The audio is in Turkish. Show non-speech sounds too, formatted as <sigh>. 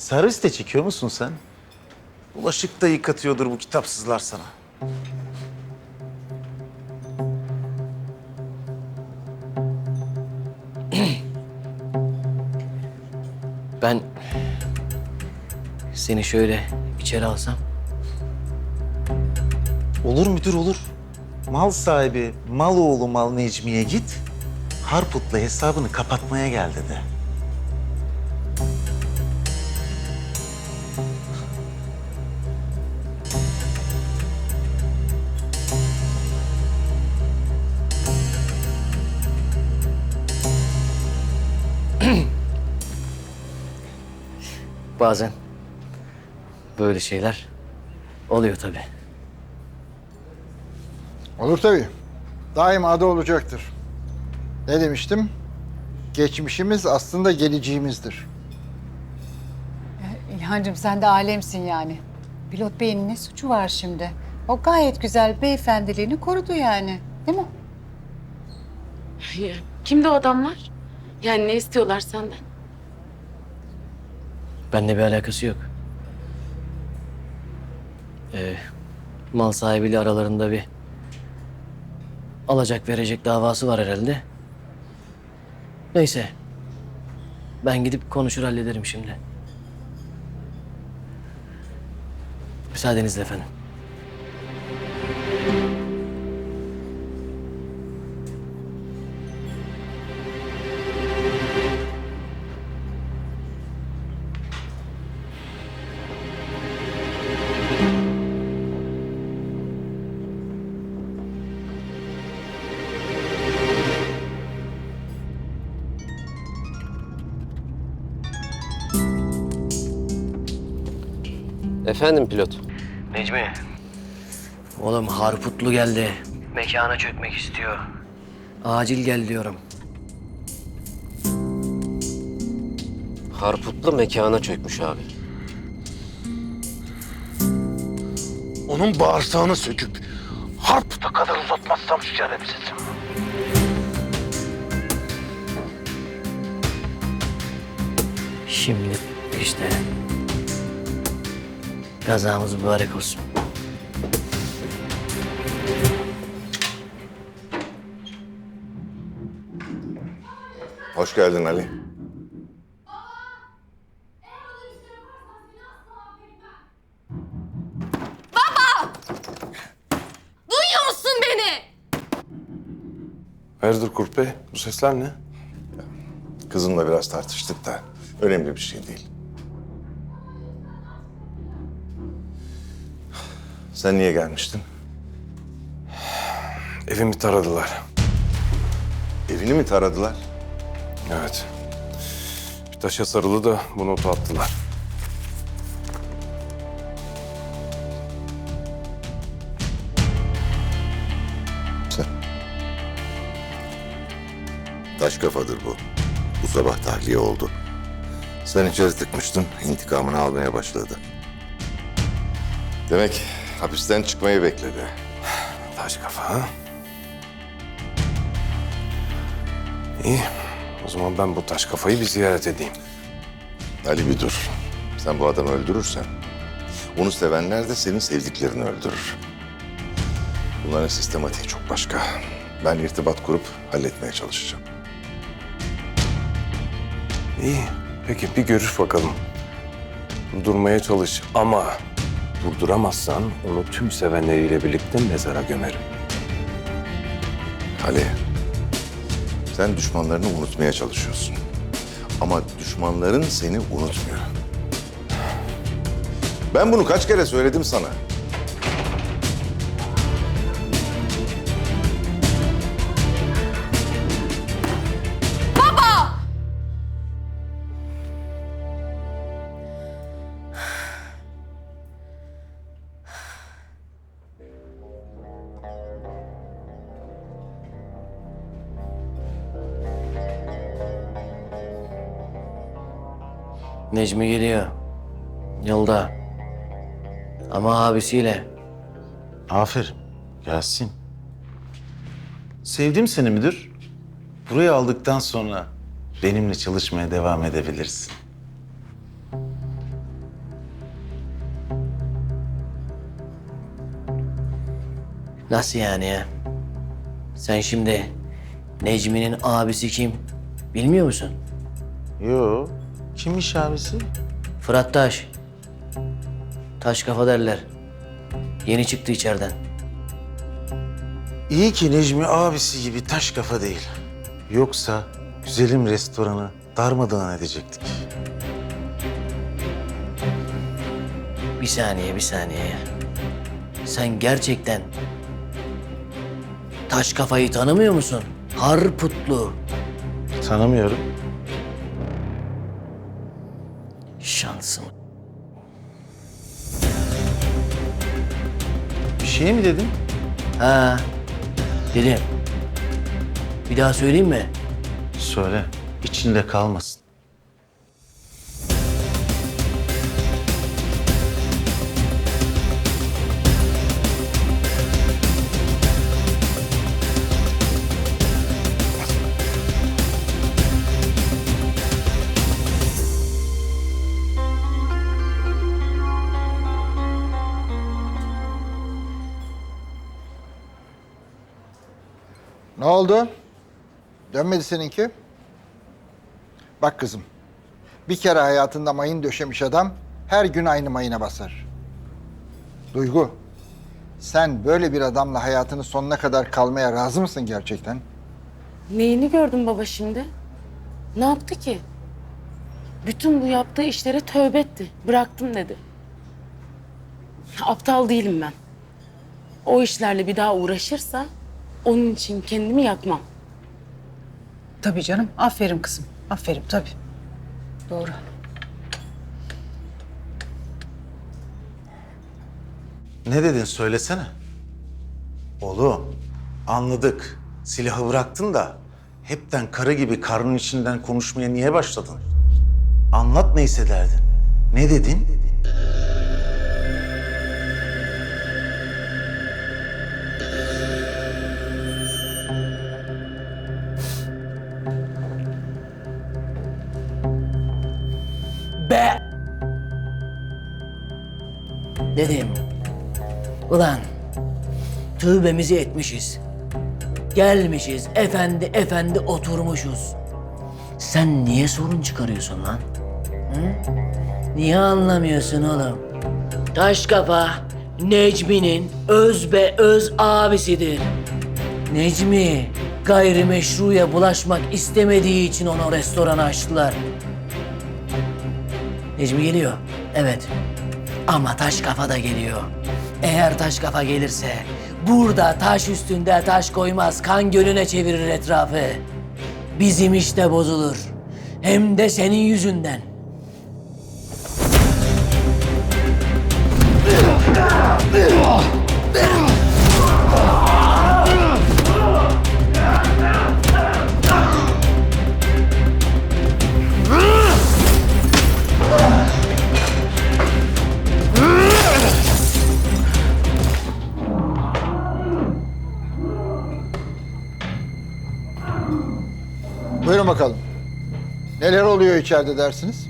Servis de çekiyor musun sen? Bulaşık da yıkatıyordur bu kitapsızlar sana. <clears throat> Ben seni şöyle içeri alsam. Olur müdür olur. Mal sahibi mal oğlu mal Necmi'ye git. Harput'la hesabını kapatmaya gel dedi. <clears throat> Bazen böyle şeyler oluyor tabii. Olur tabii. Daima da olacaktır. Ne demiştim? Geçmişimiz aslında geleceğimizdir. İlhancığım sen de alemsin yani. Pilot Bey'in ne suçu var şimdi? O gayet güzel beyefendiliğini korudu yani. Değil mi? Ya, Kimdi o adamlar? Yani ne istiyorlar senden? Benimle bir alakası yok. Ee, mal sahibiyle aralarında bir alacak verecek davası var herhalde. Neyse. Ben gidip konuşur hallederim şimdi. Müsaadenizle efendim. Efendim pilot. Necmi. Oğlum Harputlu geldi. Mekana çökmek istiyor. Acil gel diyorum. Harputlu mekana çökmüş abi. Onun bağırsağını söküp harputa kadar uzatmazsam şerefsiz. Şimdi işte kazamız mübarek olsun. Hoş geldin Ali. Duyuyor musun beni? Hayırdır Kurt Bey? Bu sesler ne? Kızımla biraz tartıştık da önemli bir şey değil. Sen niye gelmiştin? Evimi taradılar. Evini mi taradılar? Evet. Bir taşa sarılı da bu notu attılar. Taş kafadır bu. Bu sabah tahliye oldu. Sen içeri tıkmıştın, intikamını almaya başladı. Demek hapisten çıkmayı bekledi. Taş kafa ha? İyi. O zaman ben bu taş kafayı bir ziyaret edeyim. Ali bir dur. Sen bu adamı öldürürsen, onu sevenler de senin sevdiklerini öldürür. Bunların sistematiği çok başka. Ben irtibat kurup halletmeye çalışacağım. İyi. Peki bir görüş bakalım. Durmaya çalış ama durduramazsan onu tüm sevenleriyle birlikte mezara gömerim. Ali, sen düşmanlarını unutmaya çalışıyorsun. Ama düşmanların seni unutmuyor. Ben bunu kaç kere söyledim sana. Necmi geliyor. Yılda. Ama abisiyle. Aferin. Gelsin. Sevdim seni müdür. Burayı aldıktan sonra benimle çalışmaya devam edebilirsin. Nasıl yani ya? Sen şimdi Necmi'nin abisi kim bilmiyor musun? Yok. Kimmiş abisi? Fırat Taş. Taş kafa derler. Yeni çıktı içeriden. İyi ki Necmi abisi gibi taş kafa değil. Yoksa güzelim restoranı darmadağın edecektik. Bir saniye, bir saniye. Sen gerçekten taş kafayı tanımıyor musun? Harputlu. Tanımıyorum. Şansım. Bir şey mi dedin? Ha, dedim. Bir daha söyleyeyim mi? Söyle. İçinde kalmasın. Ne oldu? Dönmedi seninki? Bak kızım, bir kere hayatında mayın döşemiş adam her gün aynı mayına basar. Duygu, sen böyle bir adamla hayatının sonuna kadar kalmaya razı mısın gerçekten? Neyini gördün baba şimdi? Ne yaptı ki? Bütün bu yaptığı işlere tövbe etti. Bıraktım dedi. Aptal değilim ben. O işlerle bir daha uğraşırsa onun için kendimi yakmam. Tabii canım. Aferin kızım. Aferin tabii. Doğru. Ne dedin söylesene. Oğlum anladık. Silahı bıraktın da hepten karı gibi karnın içinden konuşmaya niye başladın? Anlat neyse derdin. Ne dedin? Dedim. Ulan tövbemizi etmişiz. Gelmişiz efendi efendi oturmuşuz. Sen niye sorun çıkarıyorsun lan? Hı? Niye anlamıyorsun oğlum? Taş kafa Necmi'nin öz be öz abisidir. Necmi gayrimeşruya bulaşmak istemediği için onu restorana açtılar. Necmi geliyor. Evet. Ama taş kafa da geliyor. Eğer taş kafa gelirse burada taş üstünde taş koymaz kan gölüne çevirir etrafı. Bizim işte bozulur. Hem de senin yüzünden. Buyurun bakalım. Neler oluyor içeride dersiniz?